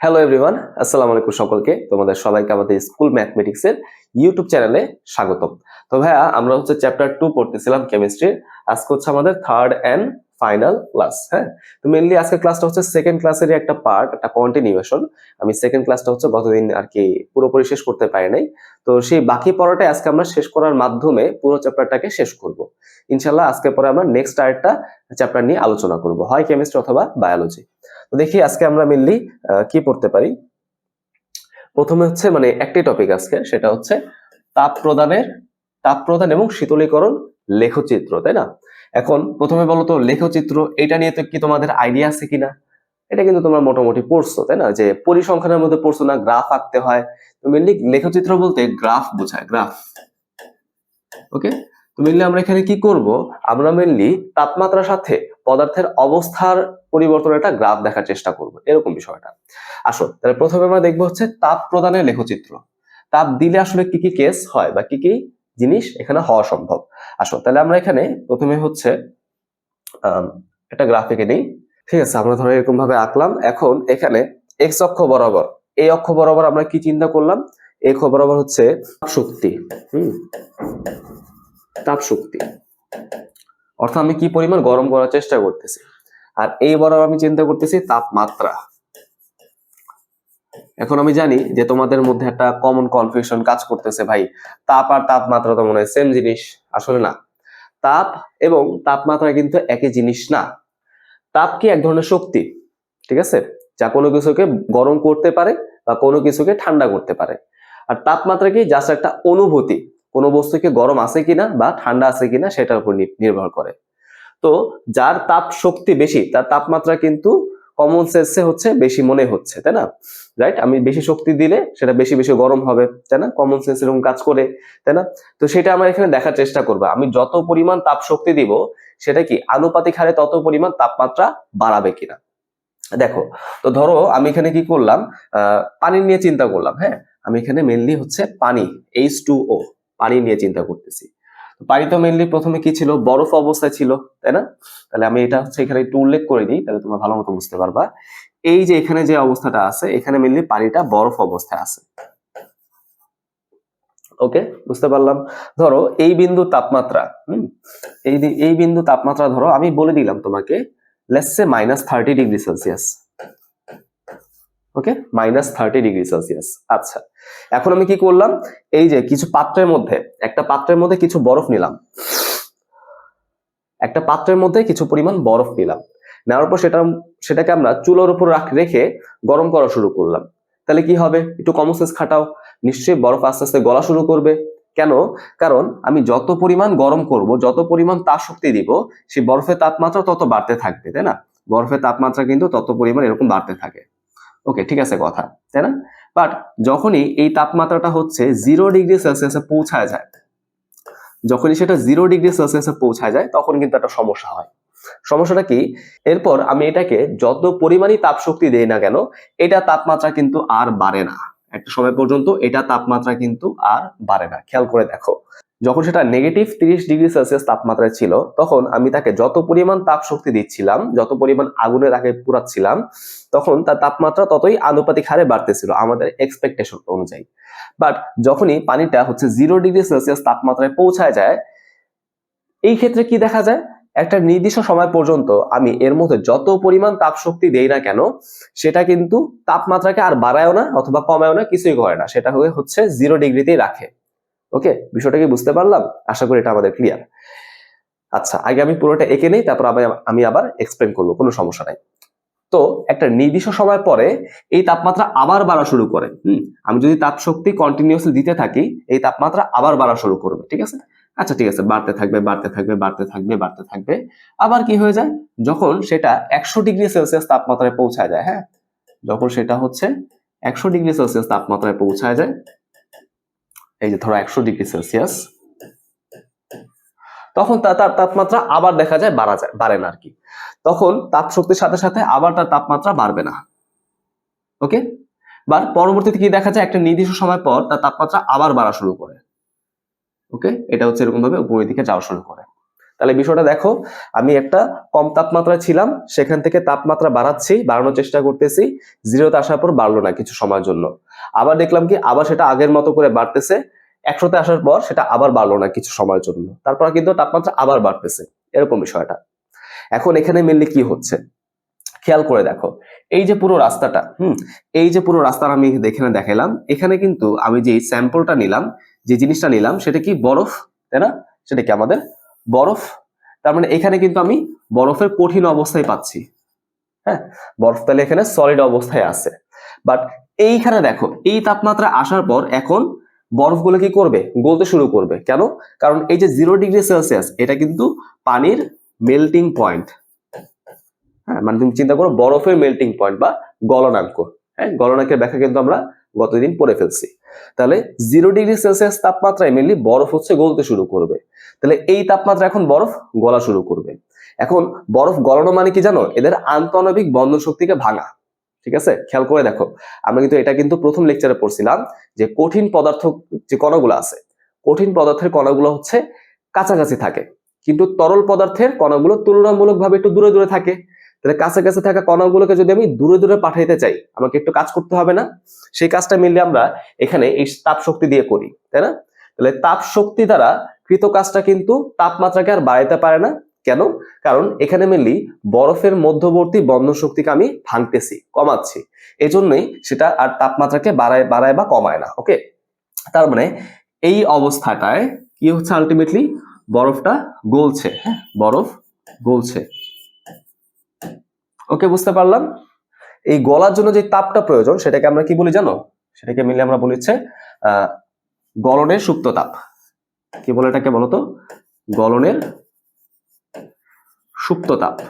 Hello everyone আসসালামু আলাইকুম সকলকে। তোমাদের সবাইকে আমাদের স্কুল ম্যাথমেটিক্স এর ইউটিউব চ্যানেলে স্বাগতম। তো ভাইয়া, আমরা হচ্ছে চ্যাপ্টার টু পড়তেছিলাম কেমিস্ট্রির আজকে হচ্ছে আমাদের থার্ড এন্ড ফাইনাল ক্লাস হ্যাঁ? তো মেনলি আজকে ক্লাসটা হচ্ছে সেকেন্ড ক্লাসেরই একটা পার্ট একটা কন্টিনিউয়েশন আমি সেকেন্ড ক্লাসটা হচ্ছে গতদিন আর কি পুরোপুরি শেষ করতে পারি নাই। তো সেই বাকি পড়াটাই আজকে আমরা শেষ করার মাধ্যমে পুরো চ্যাপ্টারটাকে শেষ করব। ইনশাল্লাহ আজকে পরে আমরা নেক্সট আরেকটা চ্যাপ্টার নিয়ে আলোচনা করব। হয় কেমিস্ট্রি অথবা বায়োলজি তো দেখি আজকে আমরা মেনলি কি পড়তে পারি? প্রথমে হচ্ছে মানে একটি টপিক আজকে, সেটা হচ্ছে তাপ প্রদানের, তাপ প্রদান এবং শীতলীকরণ লেখচিত্র, তাই না? এখন প্রথমে বলো তো লেখচিত্র, এটা নিয়ে তো কি তোমাদের আইডিয়া আছে কিনা? এটা কিন্তু তোমরা মোটামুটি পড়ছো, তাই না? যে পরিসংখ্যানের মধ্যে পড়ছো না গ্রাফ আঁকতে হয়। তো মেনলি লেখচিত্র বলতে গ্রাফ বোঝায় গ্রাফ ওকে তো মেনলি আমরা এখানে কি করব? আমরা মেনলি তাপমাত্রার সাথে পদার্থের অবস্থার পরিবর্তনের একটা গ্রাফ দেখার চেষ্টা করব, এরকম বিষয়টা। আসো, তাহলে প্রথমে আমরা দেখব হচ্ছে তাপ প্রদানের লেখচিত্র। তাপ দিলে আসলে কি কি কেস হয় বা কি কি জিনিস এখানে হওয়া সম্ভব। আসো, তাহলে আমরা এখানে প্রথমে হচ্ছে একটা গ্রাফিকে নিই। ঠিক আছে, আমরা ধরো এরকম ভাবে আঁকলাম। এখন এখানে এক্স অক্ষ বরাবর, এই অক্ষ বরাবর আমরা কি চিন্তা করলাম? এই অক্ষ বরাবর হচ্ছে শক্তি হুম? তাপ শক্তি অর্থাৎ আমি কি পরিমাণ গরম করার চেষ্টা করতেছি? আর এই বরাবর আমি চিন্তা করতেছি তাপমাত্রা। এখন আমি জানি যে তোমাদের মধ্যে একটা কমন কনফিউশন কাজ করতেছে ভাই। তাপ আর তাপমাত্রা তো মনে হয় সেম জিনিস, আসলে না। তাপ এবং তাপমাত্রা কিন্তু একই জিনিস না। তাপ কি এক ধরনের শক্তি, ঠিক আছে? যা কোনো কিছুকে গরম করতে পারে বা কোনো কিছুকে ঠান্ডা করতে পারে। আর তাপমাত্রা কি জাস্ট একটা অনুভূতি, কোনো বস্তুকে গরম আছে কিনা বা ঠান্ডা আছে কিনা সেটার উপর নির্ভর করে। তো যার তাপ শক্তি বেশি, তার তাপমাত্রা কিন্তু কমন সেন্সে হচ্ছে বেশি মনে হচ্ছে, তাই না? রাইট আমি বেশি শক্তি দিলে সেটা বেশি বেশি গরম হবে, তাই না? কমন সেন্স এরকম কাজ করে, তাই না? তো সেটা আমরা এখানে দেখার চেষ্টা করব। আমি যত পরিমাণ তাপ শক্তি দিব, সেটা কি আনুপাতিক হারে তত পরিমাণ তাপমাত্রা বাড়াবে কিনা? দেখো, তো ধরো আমি এখানে কি করলাম পানি নিয়ে চিন্তা করলাম হ্যাঁ? আমি এখানে মেনলি হচ্ছে পানি এইচ টু ও পানি নিয়ে চিন্তা করতেছি। পানি তো মেনলি প্রথমে কি ছিল? বরফ অবস্থায় ছিল, তাই না? তাহলে আমি এটা হচ্ছে এখানে একটু উল্লেখ করে দিই, তাহলে তোমরা ভালো মতো বুঝতে পারবা। এই যে এখানে যে অবস্থাটা আছে, এখানে মেনলি পানিটা বরফ অবস্থায় আছে। ওকে বুঝতে পারলাম। ধরো, এই বিন্দু তাপমাত্রা এই বিন্দু তাপমাত্রা ধরো, আমি বলে দিলাম তোমাকে let's say minus thirty degree Celsius okay minus thirty degree Celsius আচ্ছা এখন আমি কি করলাম? এই যে কিছু পাত্রের মধ্যে, একটা পাত্রের মধ্যে কিছু বরফ নিলাম। একটা পাত্রের মধ্যে কিছু পরিমাণ বরফ নিলাম। নেওয়ার পর সেটা, সেটাকে আমরা চুলোর উপর রাখ- গরম করা শুরু করলাম। তাহলে কি হবে? একটু কমন সেন্স খাটাও। নিশ্চয়ই বরফ আস্তে আস্তে গলা শুরু করবে। কেন? কারণ আমি যত পরিমাণ গরম করব, যত পরিমাণ তাপ শক্তি দিব, সেই বরফের তাপমাত্রা তত বাড়তে থাকবে, তাই না? বরফের তাপমাত্রা কিন্তু তত পরিমাণ এরকম বাড়তে থাকে। ওকে ঠিক আছে কথা, তাই না? বাট যখনই এই তাপমাত্রাটা হচ্ছে জিরো ডিগ্রি সেলসিয়াসে পৌঁছায় যায়, যখনই সেটা জিরো ডিগ্রি সেলসিয়াসে পৌঁছায় যায়, তখন কিন্তু একটা সমস্যা হয়। সমস্যাটা কি? এরপর আমি এটাকে যত পরিমাণই তাপশক্তি দেই না কেন, এটা তাপমাত্রা কিন্তু আর বাড়ে না। একটা সময় পর্যন্ত এটা তাপমাত্রা কিন্তু আর বাড়ে না। খেয়াল করে দেখো, যখন সেটা নেগেটিভ তিরিশ ডিগ্রি সেলসিয়াস তাপমাত্রায় ছিল, তখন আমি তাকে যত পরিমাণ তাপ শক্তি দিচ্ছিলাম, যত পরিমাণ আগুনের আগে পুরাচ্ছিলাম, তখন তার তাপমাত্রা ততই আনুপাতিক হারে বাড়তেছিল আমাদের এক্সপেকটেশন অনুযায়ী। বাট যখনই পানিটা হচ্ছে জিরো ডিগ্রি সেলসিয়াস তাপমাত্রায় পৌঁছায় যায়, এই ক্ষেত্রে কি দেখা যায়? একটা নির্দিষ্ট সময় পর্যন্ত আমি এর মধ্যে যত পরিমাণ তাপ শক্তি দেই না কেন, সেটা কিন্তু তাপমাত্রাকে আর বাড়ায়ও না অথবা কমায়ও না, কিছুই করে না। সেটা হয়ে হচ্ছে জিরো ডিগ্রিতেই রাখে। ওকে বিষয়টা কি বুঝতে পারলাম? আশা করি এটা আমাদের ক্লিয়ার আচ্ছা আগে আমি পুরোটা এঁকে নেই, তারপর আবার আমি আবার এক্সপ্লেন করব, কোনো সমস্যা নাই। তো একটা নির্দিষ্ট সময় পরে এই তাপমাত্রা আবার বাড়া শুরু করে। হুম? আমি যদি তাপ শক্তি কন্টিনিউসলি দিতে থাকি, এই তাপমাত্রা আবার বাড়া শুরু করবে, ঠিক আছে? আচ্ছা ঠিক আছে, বাড়তে থাকবে বাড়তে থাকবে বাড়তে থাকবে বাড়তে থাকবে। আবার কি হয়ে যায়? যখন সেটা একশো ডিগ্রি সেলসিয়াস তাপমাত্রায় পৌঁছায় যায় হ্যাঁ? যখন সেটা হচ্ছে একশো ডিগ্রি সেলসিয়াস তাপমাত্রায় পৌঁছায় যায়, এই যে ধরো একশো ডিগ্রি সেলসিয়াস, তখন তার তাপমাত্রা আবার দেখা যায় বাড়া যায়, বাড়ে না আর কি তখন তাপ শক্তির সাথে সাথে আবার তার তাপমাত্রা বাড়বে না। ওকে? বা পরবর্তীতে কি দেখা যায়? একটা নির্দিষ্ট সময় পর তার তাপমাত্রা আবার বাড়া শুরু করে। ওকে? এটা হচ্ছে এরকম ভাবে উপরের দিকে যাওয়া শুরু করে। তাহলে বিষয়টা দেখো, আমি একটা কম তাপমাত্রায় ছিলাম, সেখান থেকে তাপমাত্রা বাড়াচ্ছি, বাড়ানোর চেষ্টা করতেছি জিরোতে আসার পর বাড়লো না কিছু সময়ের জন্য। আবার দেখলাম কি, আবার সেটা আগের মতো করে বাড়তেছে, একশোতে আসার পর সেটা আবার বাড়লো না কিছু সময়ের জন্য। তারপর কিন্তু তাপমাত্রা আবার বাড়তেছে, এরকম বিষয়টা। এখন এখানে মেনলি কি হচ্ছে? খেয়াল করে দেখো, এই যে পুরো রাস্তাটা, হুম, এই যে পুরো রাস্তাটা আমি এখানে দেখালাম, এখানে কিন্তু আমি যে স্যাম্পলটা নিলাম যে জিনিসটা নিলাম সেটা কি বরফ, তাই না? সেটা কি আমাদের বরফ। তার মানে এখানে কিন্তু আমি বরফের কঠিন অবস্থায় পাচ্ছি। হ্যাঁ? বরফ তাহলে এখানে সলিড অবস্থায় আছে। বাট এইখানে দেখো, এই তাপমাত্রা আসার পর এখন বরফগুলো কি করবে? গলতে শুরু করবে। কেন? কারণ এই যে জিরো ডিগ্রি সেলসিয়াস এটা কিন্তু পানির মেল্টিং পয়েন্ট হ্যাঁ? মানে তুমি চিন্তা করো বরফের মেল্টিং পয়েন্ট বা গলনাঙ্ক। হ্যাঁ? গলনাঙ্কের ব্যাখ্যা কিন্তু আমরা গতদিন পড়ে ফেলছি। তাহলে জিরো ডিগ্রি সেলসিয়াস তাপমাত্রায় মেনলি বরফ হচ্ছে গলতে শুরু করবে। তাহলে এই তাপমাত্রা এখন বরফ গলা শুরু করবে। এখন বরফ গলানো মানে কি জানো? এদের আন্তঃনবিক বন্ধন শক্তিকে ভাঙা। ঠিক আছে? খেয়াল করে দেখো। আমরা কিন্তু এটা কিন্তু প্রথম লেকচারে পড়ছিলাম যে কঠিন পদার্থ যে কণাগুলো আছে, কঠিন পদার্থের কণাগুলো হচ্ছে কাছাকাছি থাকে। কিন্তু তরল পদার্থের কণাগুলো তুলনামূলকভাবে একটু দূরে দূরে থাকে। তাহলে কাছাকাছি থাকা কণাগুলোকে যদি আমি দূরে দূরে পাঠাইতে চাই, আমাকে একটু কাজ করতে হবে না? সেই কাজটা মিললে আমরা এখানে এই তাপ শক্তি দিয়ে করি, তাই না? তাহলে তাপ শক্তি দ্বারা কৃত কাজটা কিন্তু তাপমাত্রাকে আর বাড়াইতে পারে না। কেন? কারণ এখানে মেনলি বরফের মধ্যবর্তী বন্ধন শক্তিকে আমি ভাঙতেছি, কমাচ্ছি। এজন্যই সেটা আর তাপমাত্রাকে বাড়ায় বাড়ায় বা কমায় না ওকে তার মানে এই অবস্থাটায় কি হচ্ছে আলটিমেটলি বরফটা গলছে হ্যাঁ? বরফ গলছে। ওকে বুঝতে পারলাম। এই গলার জন্য যে তাপটা প্রয়োজন, সেটাকে আমরা কি বলি জানো? সেটাকে মিলে আমরা বলি হচ্ছে, আহ, গলনের সুপ্ত তাপ। কি বলে এটাকে বলতো? গলনের সুপ্ত তাপ।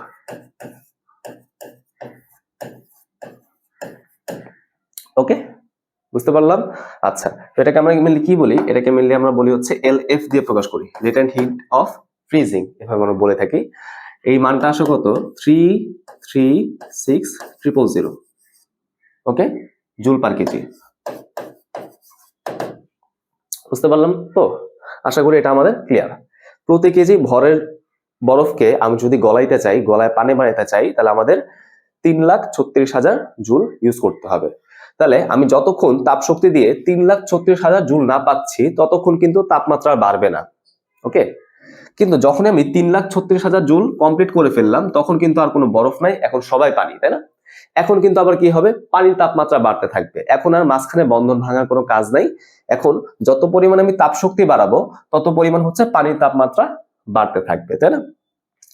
ওকে বুঝতে পারলাম? আচ্ছা এটাকে আমরা মেনলি কি বলি? এটাকে মেনলি আমরা বলি হচ্ছে এল এফ দিয়ে প্রকাশ করি লেটেন্ট হিট অফ ফ্রিজিং এভাবে আমরা বলে থাকি। এই মানটা আসে কত? Three three six triple zero okay joule per kg. বুঝতে পারলাম তো? আশা করি এটা আমাদের ক্লিয়ার প্রতি কেজি ভরের বরফকে আমি যদি গলাইতে চাই, গলায় পানি বানাইতে চাই, তাহলে আমাদের তিন লাখ ছত্রিশ হাজার জুল ইউজ করতে হবে। তাহলে আমি যতক্ষণ তাপ শক্তি দিয়ে তিন লাখ ছত্রিশ হাজার জুল না পাচ্ছি, ততক্ষণ কিন্তু তাপমাত্রা বাড়বে না। ওকে কিন্তু যখন আমি তিন লাখ ছত্রিশ হাজার জুল কমপ্লিট করে ফেললাম, তখন কিন্তু আর কোনো বরফ নাই, এখন সবাই পানি, তাই না? এখন কিন্তু আবার কি হবে? পানির তাপমাত্রা বাড়তে থাকবে। এখন আর মাঝখানে বন্ধন ভাঙার কোনো কাজ নাই। এখন যত পরিমাণে আমি তাপ শক্তি বাড়াবো, তত পরিমাণ হচ্ছে পানির তাপমাত্রা বাড়তে থাকবে, তাই না?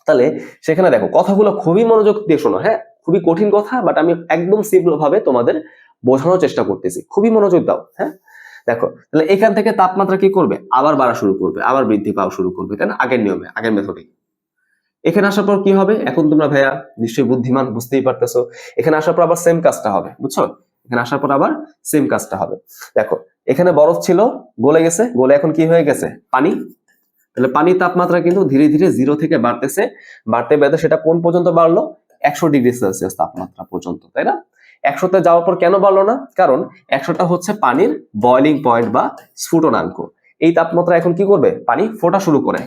তাহলে সেখানে দেখো, কথাগুলো খুবই মনোযোগ দিয়ে শোনো হ্যাঁ? খুবই কঠিন কথা বাট আমি একদম সিম্পল ভাবে তোমাদের বোঝানোর চেষ্টা করতেছি। খুবই মনোযোগ দাও হ্যাঁ? দেখো, তাহলে এখান থেকে তাপমাত্রা কি করবে? আবার বাড়া শুরু করবে, আবার বৃদ্ধি পাওয়া শুরু করবে, তাই না? আগের নিয়মে, আগের মেথডে এখানে আসার পর কি হবে? এখন তোমরা ভাইয়া নিশ্চয়ই বুদ্ধিমান, বুঝতেই পারতেছো। এখানে আসার পর আবার সেম কাজটা হবে, বুঝছ? এখানে আসার পর আবার সেম কাজটা হবে। দেখো, এখানে বরফ ছিল, গলে গেছে, গলে এখন কি হয়ে গেছে? পানি। তাহলে পানির তাপমাত্রা কিন্তু ধীরে ধীরে জিরো থেকে বাড়তেছে। বাড়তে বাড়তে সেটা কোন পর্যন্ত বাড়লো? একশো ডিগ্রি সেলসিয়াস তাপমাত্রা পর্যন্ত, তাই না? একশোতে যাওয়ার পর কেন বাড়লো না? কারণ একশোটা হচ্ছে পানির বয়লিং পয়েন্ট বা স্ফুটনাঙ্ক। এই তাপমাত্রা এখন কি করবে? পানি ফোটা শুরু করে।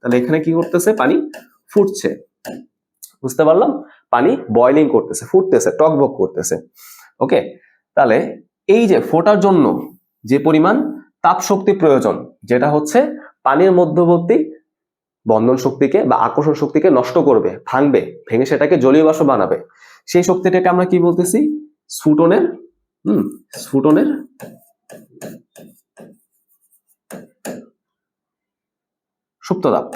তাহলে এখানে কি করতেছে? পানি ফুটছে। বুঝতে পারলাম? পানি বয়লিং করতেছে, ফুটতেছে, টকবক করতেছে। ওকে? তাহলে এই যে ফোটার জন্য যে পরিমাণ তাপ শক্তি প্রয়োজন, যেটা হচ্ছে পানির মধ্যবর্তী বন্ধন শক্তিকে বা আকর্ষণ শক্তিকে নষ্ট করবে, ভাঙবে, ভেঙে সেটাকে জলীয় বাষ্প বানাবে। সেই শক্তিটাকে আমরা কি বলতেছি? স্ফুটনের, হুম, স্ফুটনের সুপ্ততাপ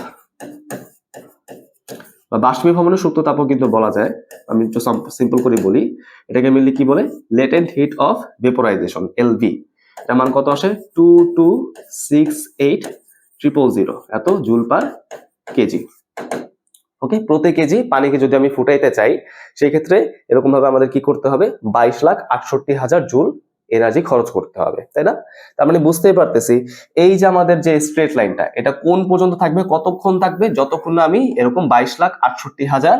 বা বাষ্পীভবনের সুপ্ততাপও কিন্তু বলা যায়। আমি একটু সিম্পল করে বলি। এটাকে মিললে কি বলে? Latent heat of vaporization L এটার মান কত আসে? Two two six eight triple zero এত জুল পার কেজি। ওকে প্রতি কেজি পানিকে যদি আমি ফুটাইতে চাই সেই ক্ষেত্রে এরকম ভাবে আমাদের কি করতে হবে? বাইশ লাখ আটষট্টি হাজার জুল এনার্জি খরচ করতে হবে, তাই না? তার মানে বুঝতেই পারতেছি, এই যে আমাদের যে স্ট্রেট লাইনটা এটা কোন পর্যন্ত থাকবে, কতক্ষণ থাকবে, যতক্ষণ না আমি এরকম বাইশ লাখ আটষট্টি হাজার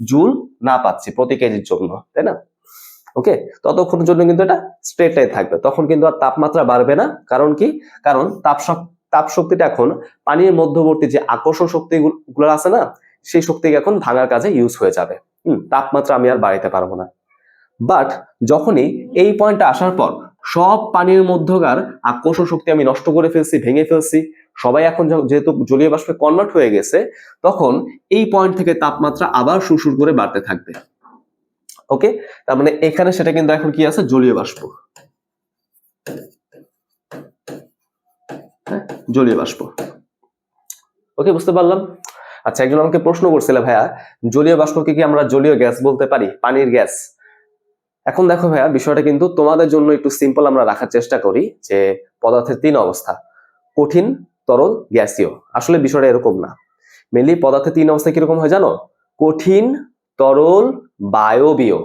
জুল না পাচ্ছি প্রতি কেজির জন্য, তাই না? ওকে ততক্ষণের জন্য কিন্তু এটা স্ট্রেট লাইন থাকবে। তখন কিন্তু আর তাপমাত্রা বাড়বে না। কারণ কি? কারণ তাপ তাপ শক্তিটা এখন পানির মধ্যবর্তী যে আকর্ষণ শক্তি গুলো আছে না সেই শক্তি এখন ভাঙার কাজে ইউজ হয়ে যাবে। হুম তাপমাত্রা আমি আর বাড়াইতে পারব না। বাট যখনই এই পয়েন্টে আসার পর সব পানির মধ্যকার আকর্ষণ শক্তি আমি নষ্ট করে ফেলছি ভেঙে ফেলছি সবাই এখন যেহেতু জলীয় বাষ্পে কনভার্ট হয়ে গেছে তখন এই পয়েন্ট থেকে তাপমাত্রা আবার সুরসুর করে বাড়তে থাকবে। ওকে তার মানে এখানে সেটা কিন্তু এখন কি আছে? জলীয় বাষ্প। হ্যাঁ, জলীয় বাষ্প। ওকে বুঝতে পারলাম? আচ্ছা একজন আমাকে প্রশ্ন করছিল, ভাইয়া, জলীয় বাষ্পকে কি আমরা জলীয় গ্যাস বলতে পারি? পানির গ্যাস? এখন দেখো ভাইয়া, বিষয়টা কিন্তু তোমাদের জন্য একটু সিম্পল আমরা রাখার চেষ্টা করি যে পদার্থের তিন অবস্থা, কঠিন, তরল, গ্যাসীয়। আসলে বিষয়টা এরকম না। মেনলি পদার্থের তিন অবস্থা কীরকম হয় জানো? কঠিন, তরল, বায়বীয়।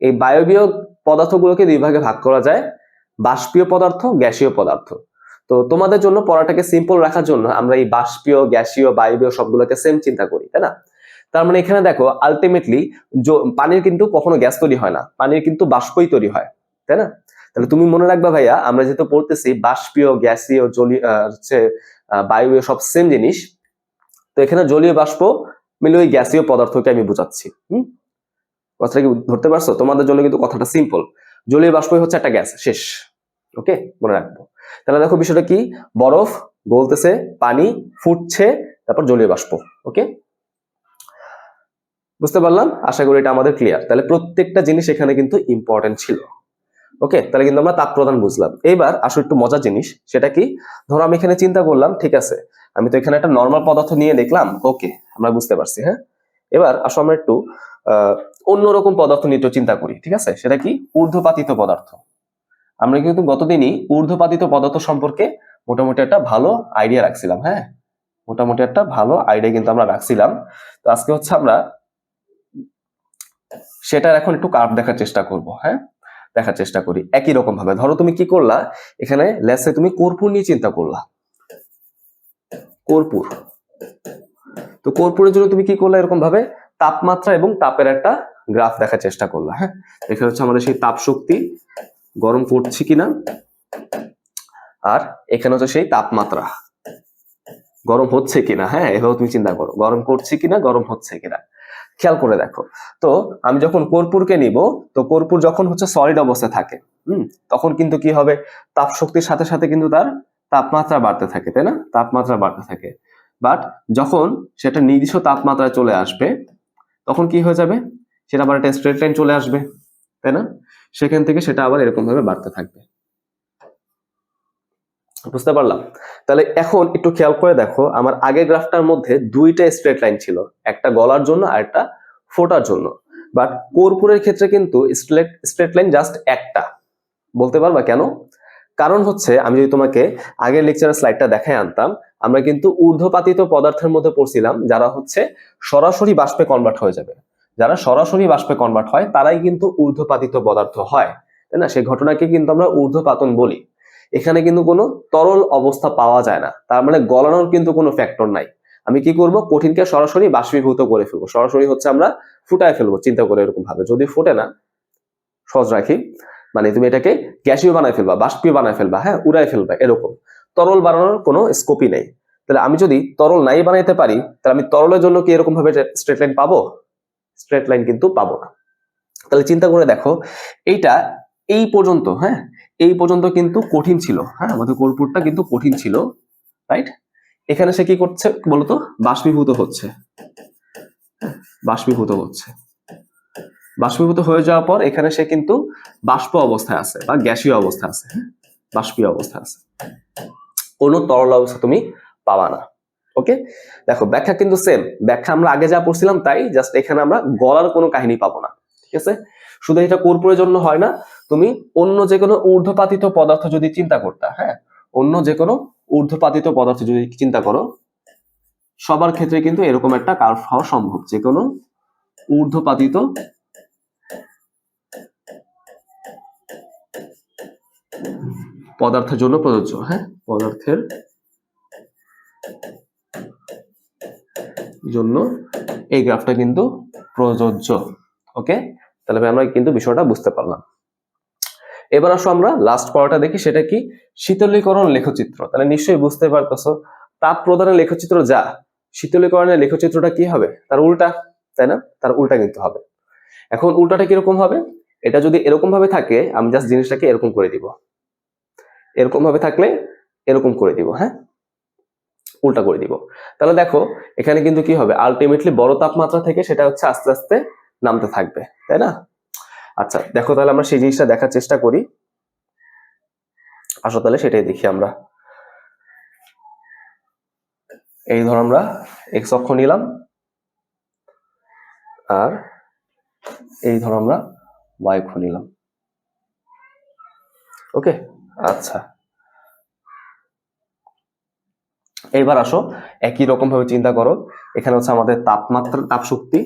এই বায়বীয় পদার্থগুলোকে দুই ভাগে ভাগ করা যায়, বাষ্পীয় পদার্থ, গ্যাসীয় পদার্থ। তো তোমাদের জন্য পড়াটাকে সিম্পল রাখার জন্য আমরা এই বাষ্পীয়, গ্যাসীয়, বায়বীয় সবগুলোকে সেম চিন্তা করি, তাই না? তার মানে এখানে দেখো আলটিমেটলি পানির কিন্তু কখনো গ্যাস তৈরি হয় না, পানির কিন্তু বাষ্পই তৈরি হয়, তাই না? তাহলে তুমি মনে রাখবা ভাইয়া, আমরা যেহেতু পড়তেছি বাষ্পীয়, গ্যাসীয়, জলীয় হচ্ছে বায়বীয় সব সেম জিনিস, তো এখানে জলীয় বাষ্প মিলে ওই গ্যাসীয় পদার্থকে আমি বুঝাচ্ছি, হুম? কথাটা কি ধরতে পারছ? তোমাদের জন্য কিন্তু কথাটা সিম্পল জলীয় বাষ্পই হচ্ছে একটা গ্যাস, শেষ ওকে মনে রাখব। তাহলে দেখো বিষয়টা কি? বরফ গলতেছে, পানি ফুটছে, তারপর জলীয় বাষ্প ওকে বুঝতে পারলাম? আশা করি এটা আমাদের ক্লিয়ার তাহলে প্রত্যেকটা জিনিস এখানে কিন্তু ইম্পর্টেন্ট ছিল ওকে তাহলে কিন্তু আমরা তাপ বুঝলাম। এইবার আসলে একটু মজার জিনিস, সেটা কি? ধরো আমি এখানে চিন্তা করলাম, ঠিক আছে, আমি তো এখানে একটা নর্মাল পদার্থ নিয়ে দেখলাম ওকে আমরা বুঝতে পারছি হ্যাঁ? এবার আসো আমরা একটু অন্যরকম পদার্থ নিয়ে চিন্তা করি, ঠিক আছে? সেটা কি? ঊর্ধ্বপাতিত পদার্থ। আমরা কিন্তু গতদিনই ঊর্ধ্বপাতিত পদার্থ সম্পর্কে মোটামুটি একটা ভালো আইডিয়া রাখছিলাম হ্যাঁ? মোটামুটি একটা ভালো আইডিয়া কিন্তু আমরা রাখছিলাম। তো আজকে হচ্ছে আমরা সেটার এখন একটু কার্ভ দেখার চেষ্টা করব হ্যাঁ? দেখার চেষ্টা করি, একই রকম ভাবে। ধরো তুমি কি করলা, এখানে লেসে তুমি কর্পূর নিয়ে চিন্তা করলা। কর্পূর। তো কর্পূরের জন্য তুমি কি করলা এরকম ভাবে? তাপমাত্রা এবং তাপের একটা গ্রাফ দেখার চেষ্টা করলা হ্যাঁ? এখানে হচ্ছে আমাদের সেই তাপ শক্তি গরম করছি কিনা? আর এখানে হচ্ছে সেই তাপমাত্রা। গরম হচ্ছে কিনা? হ্যাঁ এভাবে তুমি চিন্তা করো। গরম করছি কিনা? গরম হচ্ছে কিনা? খেয়াল করে দেখো। তো আমি যখন কর্পূরকে নিব, তো কর্পূর যখন হচ্ছে সলিড অবস্থায় থাকে, হুম, তখন কিন্তু কি হবে? তাপ শক্তির সাথে সাথে কিন্তু তার তাপমাত্রা বাড়তে থাকে, তাই না? তাপমাত্রা বাড়তে থাকে। বাট যখন সেটা নির্দিষ্ট তাপমাত্রায় চলে আসবে, তখন কি হয়ে যাবে? সেটা আবার একটা স্ট্রেট লাইন চলে আসবে, তাই না? সেখান থেকে সেটা আবার এরকম ভাবে বাড়তে থাকবে। বুঝতে পারলাম? তাহলে এখন একটু খেয়াল করে দেখো, আমার আগের গ্রাফটার মধ্যে দুইটা স্ট্রেট লাইন ছিল, একটা গলার জন্য আর একটা ফোটার জন্য। বাট কর্পূরের ক্ষেত্রে কিন্তু স্ট্রেট লাইন জাস্ট একটা। বলতে পারবা কেন? কারণ হচ্ছে, আমি যদি তোমাকে আগের লেকচারের স্লাইডটা দেখায় আনতাম, আমরা কিন্তু ঊর্ধ্বপাতিত পদার্থের মধ্যে পড়ছিলাম, যারা হচ্ছে সরাসরি বাষ্পে কনভার্ট হয়ে যাবে। যারা সরাসরি বাষ্পে কনভার্ট হয়, তারাই কিন্তু ঊর্ধ্বপাতিত পদার্থ হয়। তাই না? সেই ঘটনাকে কিন্তু আমরা ঊর্ধ্বপাতন বলি। এখানে কিন্তু কোনো তরল অবস্থা পাওয়া যায় না। তার মানে গলানোর কিন্তু কোনো ফ্যাক্টর নাই। আমি কি করব? কঠিনকে সরাসরি বাষ্পীভূত করে ফেলব। সরাসরি হচ্ছে আমরা ফুটায় ফেলব, চিন্তা করে এরকম ভাবে। যদি ফুটে না, সহজ রাখি। মানে তুমি এটাকে গ্যাসীয় বানায় ফেলবা, বাষ্পীয় বানায় ফেলবা হ্যাঁ উড়ায় ফেলবা, এরকম। তরল বানানোর কোনো স্কোপই নেই। তাহলে আমি যদি তরল নাই বানাইতে পারি, তাহলে আমি তরলের জন্য কি এরকম ভাবে স্ট্রেট লাইন পাবো? স্ট্রেট লাইন কিন্তু পাবো না। তাহলে চিন্তা করে দেখো এইটা এই পর্যন্ত হ্যাঁ? এই পর্যন্ত কিন্তু কঠিন ছিল হ্যাঁ? আমাদের কর্পূরটা কিন্তু কঠিন ছিল রাইট এখানে সে কি করছে বলতো? বাষ্পীভূত হচ্ছে। হ্যাঁ, বাষ্পীভূত হচ্ছে। বাষ্পীভূত হয়ে যাওয়ার পর এখানে সে কিন্তু বাষ্প অবস্থায় আছে বা গ্যাসীয় অবস্থায় আছে হ্যাঁ? বাষ্পীয় অবস্থায় আছে। কোনো তরল অবস্থা তুমি পাবা না। ওকে দেখো, ব্যাখ্যা কিন্তু সেম ব্যাখ্যা আমরা আগে যা পড়ছিলাম তাই জাস্ট এখানে আমরা গলার কোনো কাহিনী পাবো না। ঠিক আছে? শুধু এটা কর্পূরের জন্য হয় না, তুমি অন্য যে কোনো ঊর্ধ্বপাতিত পদার্থ যদি চিন্তা করতে হ্যাঁ? অন্য যে কোনো ঊর্ধ্বপাতিত পদার্থ যদি চিন্তা করো, সবার ক্ষেত্রে কিন্তু এরকম একটা কার্ভ হওয়া সম্ভব। যে কোনো ঊর্ধ্বপাতিত পদার্থের জন্য প্রযোজ্য হ্যাঁ? পদার্থের জন্য এই গ্রাফটা কিন্তু প্রযোজ্য, ওকে? তাহলে আমরা কিন্তু বিষয়টা বুঝতে পারলাম। এবার আসো আমরা লাস্ট পড়াটা দেখি, সেটা কি? শীতলীকরণ লেখচিত্র। তাহলে নিশ্চয়ই বুঝতে পারতেছো, তাপ প্রদানের লেখচিত্র যা, শীতলীকরণের লেখচিত্রটা কি হবে? তার উল্টা, তাই না? তার উল্টা কিন্তু হবে। এখন উল্টাটা কীরকম হবে? এটা যদি এরকম ভাবে থাকে, আমি জাস্ট জিনিসটাকে এরকম করে দিব। এরকম ভাবে থাকলে এরকম করে দিব হ্যাঁ? উল্টা করে দিব। তাহলে দেখো, এখানে কিন্তু কি হবে? আলটিমেটলি বড় তাপমাত্রা থেকে সেটা হচ্ছে আস্তে আস্তে নামতে থাকবে, তাই না? আচ্ছা দেখো তাহলে আমরা সেই জিনিসটা দেখার চেষ্টা করি। আসো তাহলে সেটাই দেখি আমরা। এই ধর আমরা এক্স অক্ষ নিলাম। আর এই ধর আমরা ওয়াই অক্ষ নিলাম। ওকে আচ্ছা। এইবার আসো, একই রকম ভাবে চিন্তা করো। এখানে হচ্ছে আমাদের তাপমাত্রা তাপ শক্তি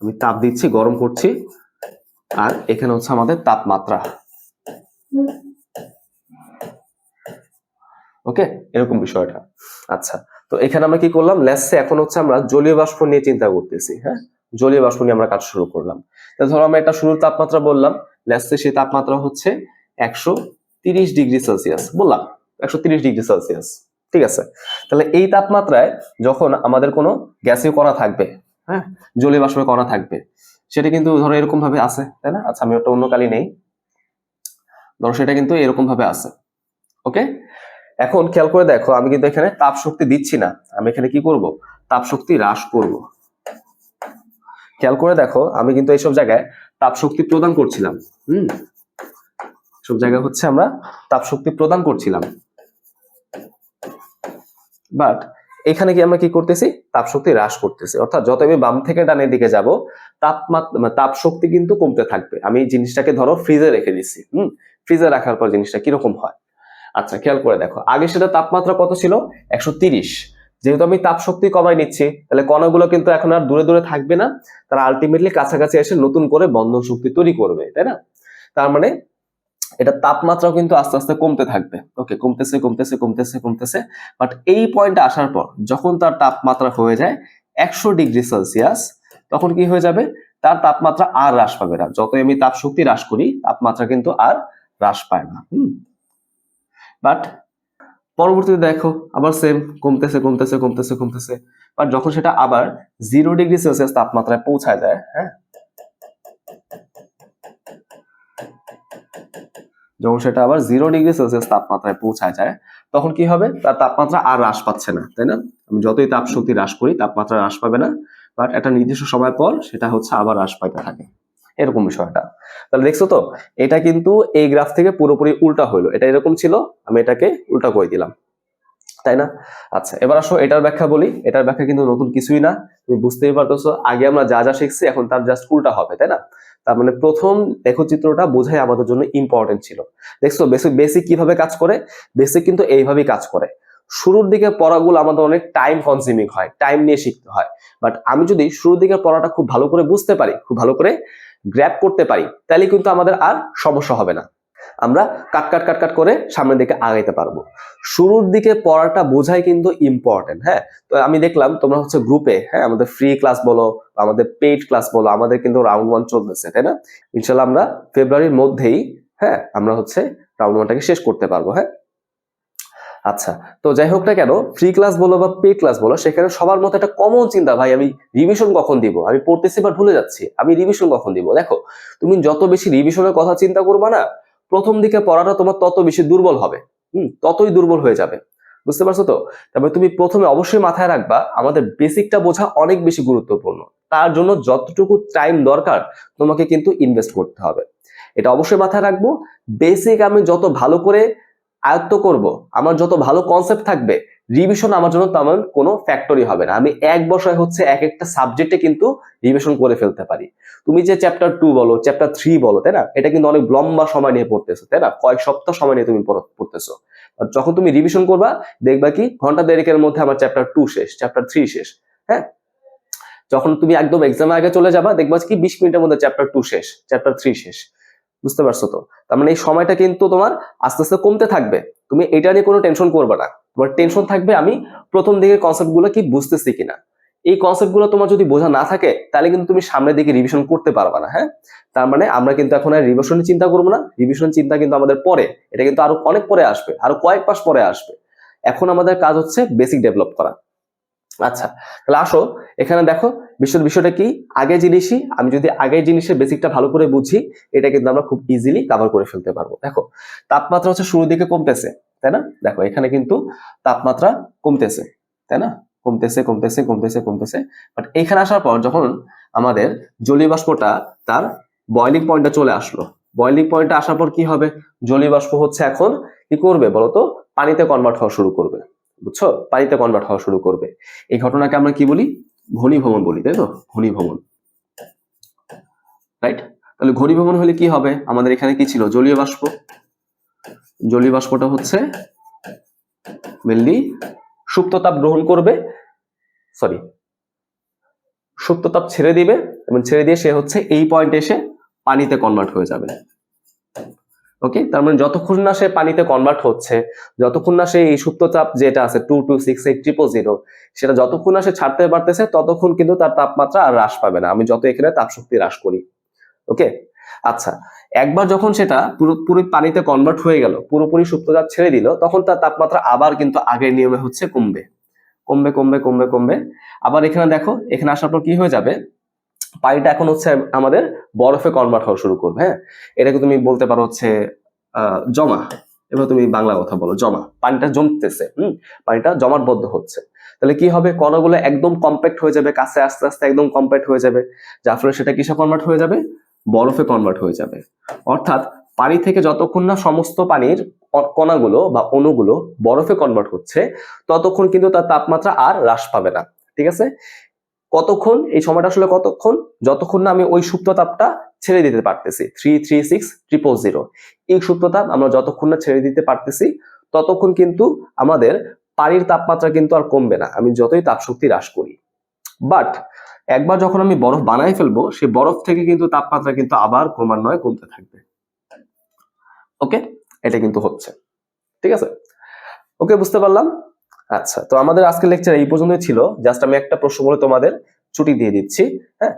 আমি তাপ দিচ্ছি, গরম করছি। আর এখানে হচ্ছে আমাদের তাপমাত্রা। ওকে? এরকম বিষয়টা। আচ্ছা তো এখানে আমরা কি করলাম? লেসে এখন হচ্ছে আমরা জলীয় বাষ্প নিয়ে চিন্তা করতেছি হ্যাঁ? জলীয় বাষ্প নিয়ে আমরা কাজ শুরু করলাম। ধরো আমরা এটা শুরুর তাপমাত্রা বললাম। লেসে সেই তাপমাত্রা হচ্ছে একশো ডিগ্রি সেলসিয়াস, বললাম। একশো ডিগ্রি সেলসিয়াস। ঠিক আছে? তাহলে এই তাপমাত্রায় যখন আমাদের কোনো গ্যাসীয় কণা থাকবে হ্যাঁ? জলীয় বাষ্পের কণা থাকবে, সেটা কিন্তু ধরো এরকম ভাবে আছে, তাই না? আচ্ছা আমি ওটা অন্য কালি নেই। ধরো সেটা কিন্তু এরকম ভাবে আছে, ওকে? এখন খেয়াল করে দেখো, আমি কিন্তু এখানে তাপ শক্তি দিচ্ছি না। আমি এখানে কি করব? তাপ শক্তি হ্রাস করব। খেয়াল করে দেখো, আমি কিন্তু এইসব জায়গায় তাপ শক্তি প্রদান করছিলাম, হুম? সব জায়গায় হচ্ছে আমরা তাপ শক্তি প্রদান করছিলাম। বাট এখানে কি আমরা কি করতেছি? তাপ শক্তি হ্রাস করতেছি। অর্থাৎ যত আমি বাম থেকে ডানের দিকে যাব তাপমাত্রা তাপ শক্তি কিন্তু কমতে থাকবে। আমি জিনিসটাকে ধরো ফ্রিজে রেখে দিচ্ছি হুম? ফ্রিজে রাখার পর জিনিসটা কীরকম হয়? আচ্ছা খেয়াল করে দেখো। আগে সেটা তাপমাত্রা কত ছিল? একশো যেহেতু আমি তাপ শক্তি কমাই নিচ্ছি, তাহলে কণাগুলো কিন্তু এখন আর দূরে দূরে থাকবে না। তারা আলটিমেটলি কাছাকাছি এসে নতুন করে বন্ধন শক্তি তৈরি করবে, তাই না? তার মানে এটা তাপমাত্রাও কিন্তু আস্তে আস্তে কমতে থাকবে। ওকে কমতেছে কমতেছে কমতেছে কমতেছে। বাট এই পয়েন্টে আসার পর, যখন তার তাপমাত্রা হয়ে যায় একশো ডিগ্রি সেলসিয়াস, তখন কি হয়ে যাবে? তার তাপমাত্রা আর হ্রাস পাবে না। যতই আমি তাপ শক্তি হ্রাস করি, তাপমাত্রা কিন্তু আর হ্রাস পায় না। হুম। বাট পরবর্তীতে দেখো, আবার সেম কমতেছে কমতেছে কমতেছে কমতেছে। বাট যখন সেটা আবার জিরো ডিগ্রি সেলসিয়াস তাপমাত্রায় পৌঁছায় যায় হ্যাঁ যখন সেটা আবার জিরো ডিগ্রি সেলসিয়াস তাপমাত্রায় পৌঁছায় যায়, তখন কি হবে? তার তাপমাত্রা আর হ্রাস পাচ্ছে না, তাই না? আমি যতই তাপ শক্তি হ্রাস করি, তাপমাত্রা হ্রাস পাবে না। বাট একটা নির্দিষ্ট সময় পর সেটা হচ্ছে আবার হ্রাস পাইতে থাকে। এরকম বিষয়টা। তাহলে দেখছ তো, এটা কিন্তু এই গ্রাফ থেকে পুরোপুরি উল্টা হইল। এটা এরকম ছিল, আমি এটাকে উল্টা করে দিলাম। তাই না? আচ্ছা এবার আসো, এটার ব্যাখ্যা বলি। এটার ব্যাখ্যা কিন্তু নতুন কিছুই না। তুমি বুঝতেই পারতেছো, আগে আমরা যা যা শিখছি, এখন তার জাস্ট উল্টা হবে, তাই না? তার মানে প্রথম লেখচিত্রটা বোঝাই আমাদের জন্য ইম্পর্টেন্ট ছিল। দেখছ বেসিক বেসিক কীভাবে কাজ করে? বেসিক কিন্তু এইভাবেই কাজ করে। শুরুর দিকে পড়াগুলো আমাদের অনেক টাইম কনজিউমিং হয় টাইম নিয়ে শিখতে হয়। বাট আমি যদি শুরুর দিকে পড়াটা খুব ভালো করে বুঝতে পারি, খুব ভালো করে গ্র্যাপ করতে পারি, তাহলে কিন্তু আমাদের আর সমস্যা হবে না। আমরা কাট কাট কাট কাট করে সামনের দিকে আগাইতে পারব। শুরুর দিকে পড়াটা বোঝাই কিন্তু ইম্পর্টেন্ট হ্যাঁ? তো আমি দেখলাম তোমরা হচ্ছে গ্রুপে হ্যাঁ? আমাদের ফ্রি ক্লাস বলো আমাদের পেইড ক্লাস বলো, আমাদের কিন্তু রাউন্ড ওয়ান চলতেছে, তাই না? ইনশাল্লাহ আমরা ফেব্রুয়ারির মধ্যেই হ্যাঁ? আমরা হচ্ছে রাউন্ড ওয়ানটাকে শেষ করতে পারব হ্যাঁ? আচ্ছা তো যাই হোক না কেন ফ্রি ক্লাস বলো বা পেড ক্লাস বলো, সেখানে সবার মতো একটা কমন চিন্তা, ভাই, আমি রিভিশন কখন দিব? আমি পড়তেছি বা ভুলে যাচ্ছি, আমি রিভিশন কখন দিব? দেখো, তুমি যত বেশি রিভিশনের কথা চিন্তা করবা না প্রথম দিকে পড়াটা তোমার তত বেশি দুর্বল হবে। হুম, ততই দুর্বল হয়ে যাবে। বুঝতে পারছ তো? তবে তুমি প্রথমে অবশ্যই মাথায় রাখবা, আমাদের বেসিকটা বোঝা অনেক বেশি গুরুত্বপূর্ণ। তার জন্য যতটুকু টাইম দরকার, তোমাকে কিন্তু ইনভেস্ট করতে হবে। এটা অবশ্যই মাথায় রাখব। বেসিক আমি যত ভালো করে আয়ত্ত করব, আমার যত ভালো কনসেপ্ট থাকবে রিভিশন আমার জন্য তেমন কোনো ফ্যাক্টরি হবে না। আমি এক বছরে হচ্ছে এক একটা সাবজেক্টে কিন্তু রিভিশন করে ফেলতে পারি। তুমি যে চ্যাপ্টার টু বলো চ্যাপ্টার থ্রি বলো, তাই না? এটা কিন্তু অনেক লম্বা সময় নিয়ে পড়তেছো, তাই না? কয়েক সপ্তাহ সময় নিয়ে তুমি পড়তেছো। যখন তুমি রিভিশন করবা, দেখবা কি ঘণ্টা দেড়েকের মধ্যে আমার চ্যাপ্টার টু শেষ চ্যাপ্টার থ্রি শেষ হ্যাঁ? যখন তুমি একদম এক্সামে আগে চলে যাবা, দেখবা কি বিশ মিনিটের মধ্যে চ্যাপ্টার টু শেষ চ্যাপ্টার থ্রি শেষ। বুঝতে পারছ তো? তার মানে এই সময়টা কিন্তু তোমার আস্তে আস্তে কমতে থাকবে। তুমি এটা নিয়ে কোনো টেনশন করবে না। তোমার টেনশন থাকবে আমি প্রথম দিকে কনসেপ্টগুলো কি বুঝতেছি কিনা। এই কনসেপ্টগুলো তোমার যদি বোঝা না থাকে, তাহলে কিন্তু তুমি সামনের দিকে রিভিশন করতে পারবা না হ্যাঁ? তার মানে আমরা কিন্তু এখন আর রিভিশন চিন্তা করব না রিভিশন চিন্তা কিন্তু আমাদের পরে, এটা কিন্তু আরও অনেক পরে আসবে, আরও কয়েক মাস পরে আসবে। এখন আমাদের কাজ হচ্ছে বেসিক ডেভেলপ করা। আচ্ছা তাহলে আসো, এখানে দেখো বিশ্বের বিষয়টা কি? আগে জিনিসই, আমি যদি আগের জিনিসের বেসিকটা ভালো করে বুঝি, এটা কিন্তু আমরা খুব ইজিলি কভার করে ফেলতে পারব। দেখো, তাপমাত্রা হচ্ছে শুরুর দিকে কমতেছে। তাই না? দেখো, এখানে কিন্তু তাপমাত্রা কমতেছে, তাই না? কমতেছে কমতেছে কমতেছে কমতেছে। বাট এখানে আসার পর যখন আমাদের জলীয় বাষ্পটা তার বয়লিং পয়েন্টে চলে আসলো বয়লিং পয়েন্টে আসার পর কি হবে? জলীয় বাষ্প হচ্ছে এখন কি করবে বলতো? পানিতে কনভার্ট হওয়া শুরু করবে, বুঝছ? পানিতে কনভার্ট হওয়া শুরু করবে। এই ঘটনাকে আমরা কি বলি? ঘনীভবন বলি, তাই তো? ঘনীভবন রাইট তাহলে ঘনীভবন হলে কি হবে? আমাদের এখানে কি ছিল? জলীয় বাষ্প জলীয় বাষ্পটা হচ্ছে মেনলি সুপ্ততাপ গ্রহণ করবে সরি সুপ্ততাপ ছেড়ে দিবে এবং ছেড়ে দিয়ে সে হচ্ছে এই পয়েন্টে এসে পানিতে কনভার্ট হয়ে যাবে। ওকে তার মানে যতক্ষণ না সে পানিতে কনভার্ট হচ্ছে, যতক্ষণ না সে এই সুপ্ততাপ যেটা আছে two two six eight triple zero সেটা যতক্ষণ না সে ছাড়তে পারতেছে, ততক্ষণ কিন্তু তার তাপমাত্রা আর হ্রাস পাবে না। আমি যত এখানে তাপশক্তি হ্রাস করি। ওকে আচ্ছা একবার যখন সেটা পুরোপুরি পানিতে কনভার্ট হয়ে গেল, পুরোপুরি সুপ্ততাপ ছেড়ে দিল, তখন তার তাপমাত্রা আবার কিন্তু আগের নিয়মে হচ্ছে কমবে। কমবে কমবে কমবে কমবে। আবার এখানে দেখো, এখানে আসার পর কি হয়ে যাবে? পানিটা এখন হচ্ছে আমাদের বরফে কনভার্ট হওয়া শুরু করবে হ্যাঁ? এটাকে তুমি বলতে পারো হচ্ছে জমা। এবার তুমি বাংলা কথা বলো, জমা। পানিটা জমতেছে, হুম? পানিটা জমাটবদ্ধ হচ্ছে। তাহলে কি হবে? কণাগুলো একদম কম্প্যাক্ট হয়ে যাবে, কাছে আস্তে আস্তে একদম কম্প্যাক্ট হয়ে যাবে, যার ফলে সেটা কিসে কনভার্ট হয়ে যাবে? বরফে কনভার্ট হয়ে যাবে। অর্থাৎ পানি থেকে যতক্ষণ না সমস্ত পানির কণাগুলো বা অণুগুলো বরফে কনভার্ট হচ্ছে, ততক্ষণ কিন্তু তার তাপমাত্রা আর হ্রাস পাবে না। ঠিক আছে? কতক্ষণ? এই সময়টা আসলে কতক্ষণ? যতক্ষণ না আমি ওই সুপ্ত তাপটা ছেড়ে দিতে পারতেছি three three six triple zero এই সুপ্ত তাপ আমরা যতক্ষণ না ছেড়ে দিতে পারতেছি, ততক্ষণ কিন্তু আমাদের পানির তাপমাত্রা কিন্তু আর কমবে না। আমি যতই তাপশক্তি হ্রাস করি। বাট একবার যখন আমি বরফ বানাই ফেলব সেই বরফ থেকে কিন্তু তাপমাত্রা কিন্তু আবার ক্রমান্বয়ে কমতে থাকবে। ওকে? এটা কিন্তু হচ্ছে। ঠিক আছে? ওকে, বুঝতে পারলাম? আচ্ছা তো আমাদের আজকের লেকচার এই পর্যন্তই ছিল। জাস্ট আমি একটা প্রশ্ন বলে তোমাদের ছুটি দিয়ে দিচ্ছি হ্যাঁ?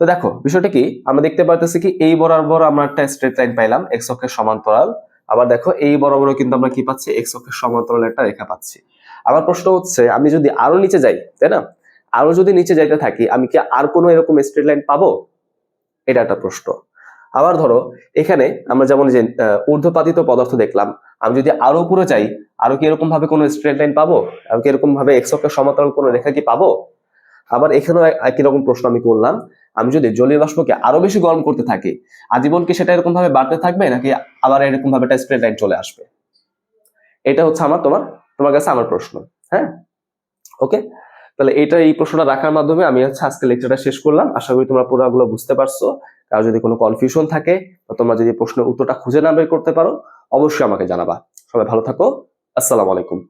তো দেখো, বিষয়টা কি? আমরা দেখতে পারতেছি কি, এই বরাবর আমরা একটা স্ট্রেট লাইন পাইলাম এক্স অক্ষের সমান্তরাল। আবার দেখো, এই বরাবরও কিন্তু আমরা কি পাচ্ছি? এক্স অক্ষের সমান্তরাল একটা রেখা পাচ্ছি। আমার প্রশ্ন হচ্ছে, আমি যদি আরও নিচে যাই, তাই না? আরও যদি নিচে যাইতে থাকি, আমি কি আর কোনো এরকম স্ট্রেট লাইন পাবো? এটা একটা প্রশ্ন। আবার ধরো, এখানে আমরা যেমন যে ঊর্ধ্বপাতিত পদার্থ দেখলাম, আমি যদি আরও উপরে যাই, আরও কি এরকম ভাবে কোনো স্ট্রেট লাইন পাবো? আর কি এরকম ভাবে এক্স অক্ষের সমান্তরাল কোনো রেখা কি পাবো? আবার এখানেও এক- একই রকম প্রশ্ন আমি করলাম, আমি যদি জলীয় বাষ্পকে আরও বেশি গরম করতে থাকি, আজীবন কি সেটা এরকম ভাবে বাড়তে থাকবে, নাকি আবার এরকম ভাবে একটা স্ট্রেট লাইন চলে আসবে? এটা হচ্ছে আমার, তোমার তোমার কাছে আমার প্রশ্ন হ্যাঁ? ওকে তাহলে এটা এই প্রশ্নটা রাখার মাধ্যমে আমি হচ্ছে আজকে লেকচারটা শেষ করলাম। আশা করি তোমরা পুরোগুলো বুঝতে পারছ। কারও যদি কোনো কনফিউশন থাকে বা তোমরা যদি প্রশ্নের উত্তরটা খুঁজে না বের করতে পারো, অবশ্যই আমাকে জানাবা। সবাই ভালো থাকো। আসসালামু আলাইকুম।